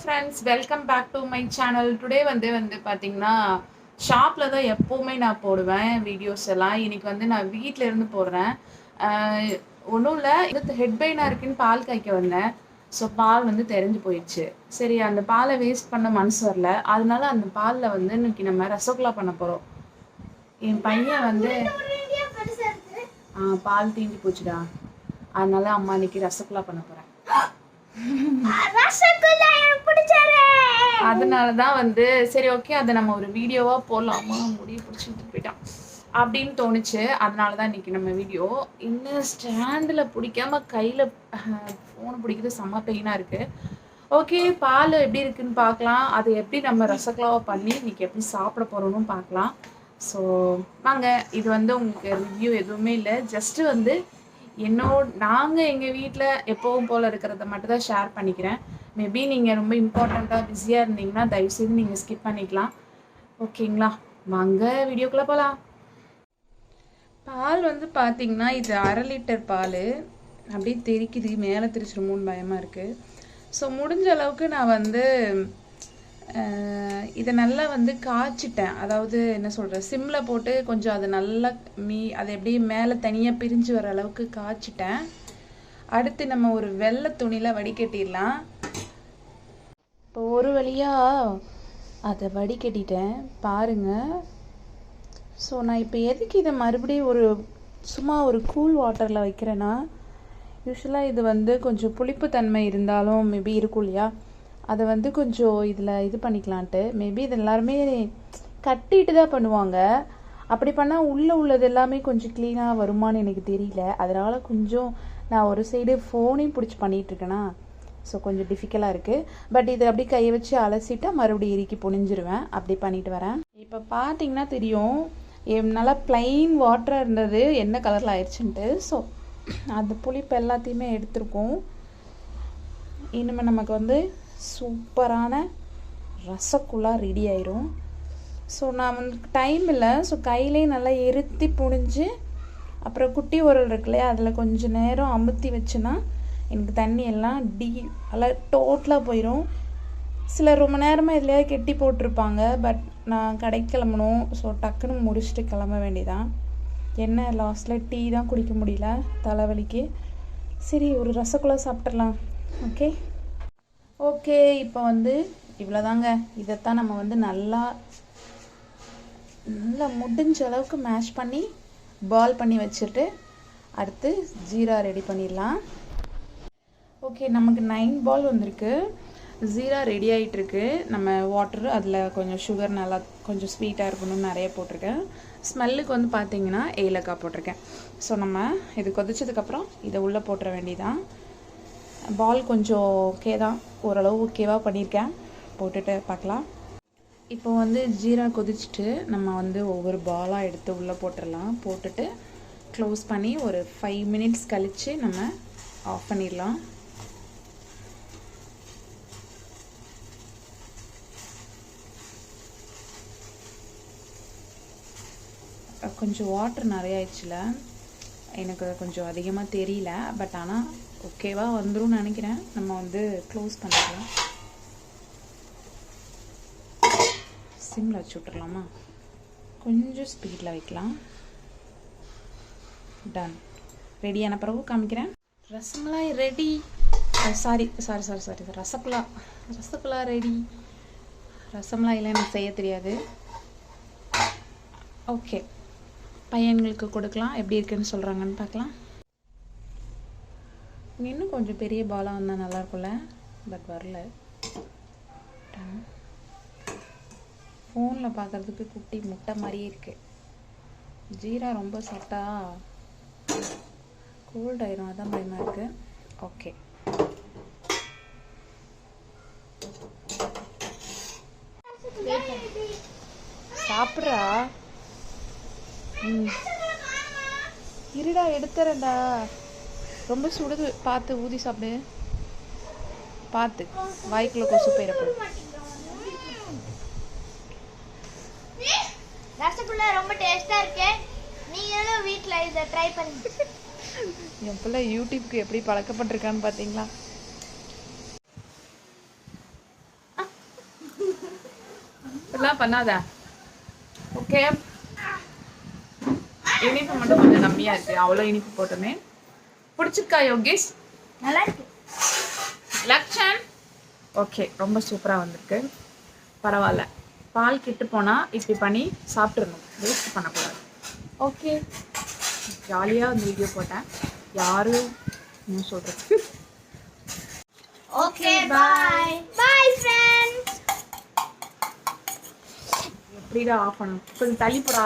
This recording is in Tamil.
Friends welcome back to my channel today வந்து வந்து பார்த்தீங்கன்னா ஷாப்பில் தான் எப்போவுமே நான் போடுவேன் வீடியோஸ் எல்லாம். இன்னைக்கு வந்து நான் வீட்டில் இருந்து போடுறேன். ஒன்றும் இல்லை. இது ஹெட் பெயினாக இருக்குன்னு பால் காய்க்க வந்தேன். ஸோ பால் வந்து தெரிஞ்சு போயிடுச்சு. சரி அந்த பாலை வேஸ்ட் பண்ண மனசு வரல. அதனால அந்த பாலில் வந்து இன்னைக்கு நம்ம ரசகுல்லா பண்ண போகிறோம் என் பையன் வந்து பால் தீஞ்சு போச்சுடா. அதனால அம்மா இன்னைக்கு ரசகுல்லா பண்ண போகிறேன் அதனால தான் வந்து சரி ஓகே அதை நம்ம ஒரு வீடியோவா போடலாமா? முடிய பிடிச்சிட்டு போயிட்டான். அப்படின்னு தோணுச்சு. அதனால தான் இன்னைக்கு நம்ம வீடியோ. இன்னும் ஸ்டாண்டில் பிடிக்காம கையில் ஃபோன் பிடிக்கிறது செம்ம பெயினாக இருக்குது ஓகே பால் எப்படி இருக்குன்னு பார்க்கலாம். அதை எப்படி நம்ம ரசகுல்லாவை பண்ணி இன்னைக்கு எப்படி சாப்பிட போகிறோம்னு பார்க்கலாம். ஸோ வாங்க இது வந்து உங்களுக்கு ரிவ்யூ எதுவுமே இல்லை. ஜஸ்ட்டு வந்து என்னோட நாங்கள் எங்கள் வீட்டில் எப்போவும் போல் இருக்கிறத மட்டும் தான் ஷேர் பண்ணிக்கிறேன். மேபி நீங்கள் ரொம்ப இம்பார்ட்டண்ட்டாக பிஸியாக இருந்தீங்கன்னா தயவுசெய்து நீங்கள் ஸ்கிப் பண்ணிக்கலாம். ஓகேங்களா வாங்க வீடியோக்குள்ளே போகலாம் பால் வந்து பார்த்தீங்கன்னா இது அரை லிட்டர் பால். அப்படியே தெரிக்குது மேலே தெரிச்சிருமோன்னு பயமாக இருக்குது ஸோ முடிஞ்ச அளவுக்கு நான் வந்து இதை நல்லா வந்து காய்ச்சிட்டேன். அதாவது என்ன சொல்கிறேன் சிம்மில் போட்டு கொஞ்சம் அது நல்லா மீ அதை எப்படி மேலே தனியாக பிரிஞ்சு வர அளவுக்கு காய்ச்சிட்டேன். அடுத்து நம்ம ஒரு வெள்ளை துணியில் வடிகட்டிடலாம். இப்போ ஒரு வழியாக அதை வடிகட்டிட்டேன் பாருங்க. ஸோ நான் இப்போ எதுக்கு இதை மறுபடியும் ஒரு சும்மா ஒரு கூல் வாட்டரில் வைக்கிறேன்னா யூஸ்வலாக இது வந்து கொஞ்சம் புளிப்புத்தன்மை இருந்தாலும் மேபி இருக்கும் இல்லையா? அதை வந்து கொஞ்சம் இதில் இது பண்ணிக்கலான்ட்டு. மேபி இது எல்லாருமே கட்டிட்டு தான் பண்ணுவாங்க. அப்படி பண்ணால் உள்ளே உள்ளது எல்லாமே கொஞ்சம் க்ளீனாக வருமான்னு எனக்கு தெரியல. அதனால் கொஞ்சம் நான் ஒரு சைடு ஃபோனையும் பிடிச்சி பண்ணிகிட்ருக்கேனா ஸோ கொஞ்சம் டிஃபிகல்ட்டாக இருக்குது பட் இதை அப்படியே கையை வச்சு அலசிட்டா மறுபடியும் இறுக்கி புனிஞ்சிருவேன். அப்படி பண்ணிட்டு வரேன். இப்போ பார்த்தீங்கன்னா தெரியும் என் நல்லா plain வாட்டராக இருந்தது. என்ன கலரில் ஆயிடுச்சுன்ட்டு ஸோ அந்த புளிப்பு எல்லாத்தையுமே எடுத்திருக்கோம். இனிமேல் நமக்கு வந்து சூப்பரான ரசகுல்லா ரெடி ஆயிரும். ஸோ நான் வந்து டைம் இல்லை. ஸோ கையிலே நல்லா இருத்தி புழிஞ்சு அப்புறம் குட்டி உரல் இருக்கு இல்லையா? அதில் கொஞ்சம் நேரம் அமுத்தி வச்சுன்னா எனக்கு தண்ணி எல்லாம் டி நல்லா டோட்டலாக போயிடும் சிலர் ரொம்ப நேரமாக இதுலையாவது கெட்டி போட்டிருப்பாங்க. பட் நான் கடைக்கு கிளம்பணும் ஸோ டக்குன்னு முடிச்சுட்டு கிளம்ப வேண்டியதான் என்ன லாஸ்ட்டில் டீ தான் குடிக்க முடியல தலைவலிக்கு. சரி ஒரு ரசகுல்லா சாப்பிட்றலாம் ஓகே ஓகே இப்போ வந்து இவ்வளோதாங்க இதைத்தான் நம்ம வந்து நல்லா நல்லா முடிஞ்ச அளவுக்கு மேஷ் பண்ணி பால் பண்ணி வச்சுட்டு அடுத்து ஜீரா ரெடி பண்ணிடலாம். ஓகே நமக்கு நைன் பால் வந்திருக்கு. ஜீரா ரெடி ஆகிட்டுருக்கு நம்ம வாட்டர் அதில் கொஞ்சம் சுகர் நல்லா கொஞ்சம் ஸ்வீட்டாக இருக்கணும்னு நிறைய போட்டிருக்கேன். ஸ்மெல்லுக்கு வந்து பார்த்தீங்கன்னா ஏலக்காய் போட்டிருக்கேன். ஸோ நம்ம இது கொதிச்சதுக்கப்புறம் இதை உள்ளே போட்டுற வேண்டியதான் பால் கொஞ்சம் ஓகே தான். ஓரளவு ஓகேவாக பண்ணியிருக்கேன். போட்டுட்டு பார்க்கலாம். இப்போ வந்து ஜீரா கொதிச்சுட்டு நம்ம வந்து ஒவ்வொரு பாலாக எடுத்து உள்ளே போட்டுடலாம். போட்டுட்டு க்ளோஸ் பண்ணி ஒரு ஃபைவ் மினிட்ஸ் கழித்து நம்ம ஆஃப் பண்ணிடலாம். கொஞ்சம் வாட்டர் நிறைய ஆயிடுச்சுல. எனக்கு கொஞ்சம் அதிகமாக தெரியல. பட் ஆனால் ஓகேவா வந்துரும்னு நினைக்கிறேன். நம்ம வந்து க்ளோஸ் பண்ணிக்கலாம். சிம்மில் வச்சு விட்டுறலாமா? கொஞ்சம் ஸ்பீடில் வைக்கலாம். டன் ரெடியான பிறகு காமிக்கிறேன். Rasmalai ready sorry sorry sorry sorry rasgulla. Rasgulla ready ரசமலாயில் எனக்கு செய்ய தெரியாது. ஓகே பையன்களுக்கு கொடுக்கலாம். எப்படி இருக்குன்னு சொல்கிறாங்கன்னு பார்க்கலாம். இன்னும் கொஞ்சம் பெரிய பாலாக வந்தால் நல்லாயிருக்கும்ல பட் வரல. ஃபோனில் பார்க்குறதுக்கு குட்டி முட்டை மாதிரியே இருக்குது ஜீரா ரொம்ப சாப்பிட்டா கோல்ட் ஆயிரும். அதான் பயமாக இருக்குது ஓகே சாப்பிட்றா? ம். இருடா எடுத்துறேன்டா. ரொம்ப சுடுது. பார்த்து ஊதி சாப்பிடு. பார்த்து வாய்க்குள்ள கொசு போயிடப்போகுது ரசகுல்லா ரொம்ப டேஸ்டா இருக்கு. நீங்களும் வீட்ல இதை ட்ரை பண்ணுங்க. என் பிள்ளை யூடியூப்க்கு எப்படி பழக்கப்பட்டிருக்கான்னு பார்த்தீங்களா? இப்படிலாம் பண்ணாத. ஓகே இனிப்பு மட்டும் கொஞ்சம் கம்மியா இருக்கு. அவ்வளோ இனிப்பு போட்டுமே. பிடிச்சிருக்கா யோகேஷ்? நல்லா இருக்கு. லக்ஷன்? ஓகே ரொம்ப சூப்பராக வந்திருக்கு. பரவாயில்ல. பால் கெட்டு போனால் இப்படி பண்ணி சாப்பிட்றணும் வேஸ்ட் பண்ணக்கூடாது. ஓகே. ஜாலியாக இந்த வீடியோ போட்டேன். யாரும் என்ன சொல்கிறது ஓகே பாய் பாய் ஃப்ரெண்ட்ஸ் எப்படிடா ஆஃப் பண்ணணும்? கொஞ்சம் தள்ளி போடா.